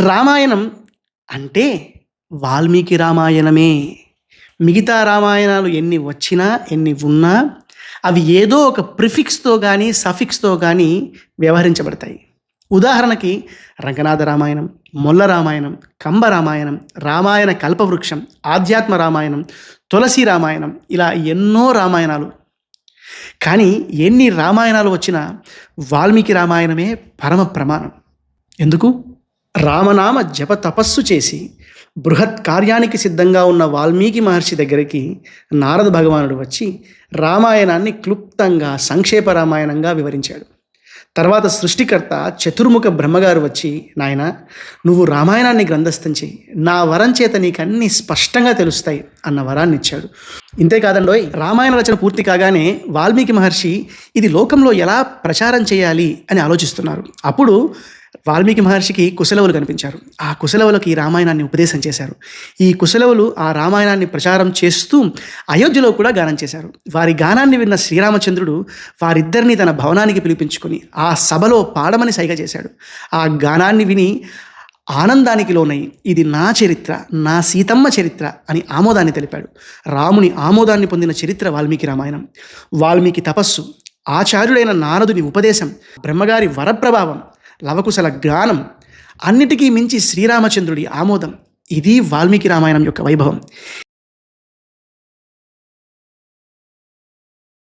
రామాయణం అంటే వాల్మీకి రామాయణమే. మిగతా రామాయణాలు ఎన్ని వచ్చినా ఎన్ని ఉన్నా అవి ఏదో ఒక ప్రిఫిక్స్తో కానీ సఫిక్స్తో కానీ వ్యవహరించబడతాయి. ఉదాహరణకి రంగనాథ రామాయణం మొల్ల రామాయణం కంబ రామాయణం రామాయణ కల్పవృక్షం ఆధ్యాత్మ రామాయణం తులసి రామాయణం ఇలా ఎన్నో రామాయణాలు. కానీ ఎన్ని రామాయణాలు వచ్చినా వాల్మీకి రామాయణమే పరమ ప్రమాణం. ఎందుకు? రామనామ జప తపస్సు చేసి బృహత్ కార్యానికి సిద్ధంగా ఉన్న వాల్మీకి మహర్షి దగ్గరికి నారద భగవానుడు వచ్చి రామాయణాన్ని క్లుప్తంగా సంక్షేప రామాయణంగా వివరించాడు. తర్వాత సృష్టికర్త చతుర్ముఖ బ్రహ్మగారు వచ్చి నాయన నువ్వు రామాయణాన్ని గ్రంథస్థం చేయి నా వరం చేత నీకు అన్ని స్పష్టంగా తెలుస్తాయి అన్న వరాన్ని ఇచ్చాడు. ఇంతేకాదండోయ్ రామాయణ రచన పూర్తి కాగానే వాల్మీకి మహర్షి ఇది లోకంలో ఎలా ప్రచారం చేయాలి అని ఆలోచిస్తున్నారు. అప్పుడు వాల్మీకి మహర్షికి కుశలవులు కనిపించారు. ఆ కుశలవులకు ఈ రామాయణాన్ని ఉపదేశం చేశారు. ఈ కుశలవులు ఆ రామాయణాన్ని ప్రచారం చేస్తూ అయోధ్యలో కూడా గానం చేశారు. వారి గానాన్ని విన్న శ్రీరామచంద్రుడు వారిద్దరిని తన భవనానికి పిలిపించుకొని ఆ సభలో పాడమని సైగ చేశాడు. ఆ గానాన్ని విని ఆనందానికి లోనై ఇది నా చరిత్ర నా సీతమ్మ చరిత్ర అని ఆమోదాన్ని తెలిపాడు. రాముని ఆమోదాన్ని పొందిన చరిత్ర వాల్మీకి రామాయణం. వాల్మీకి తపస్సు ఆచార్యుడైన నారదుని ఉపదేశం బ్రహ్మగారి వరప్రభావం లవకుశల గానం అన్నిటికీ మించి శ్రీరామచంద్రుడి ఆమోదం. ఇది వాల్మీకి రామాయణం యొక్క వైభవం.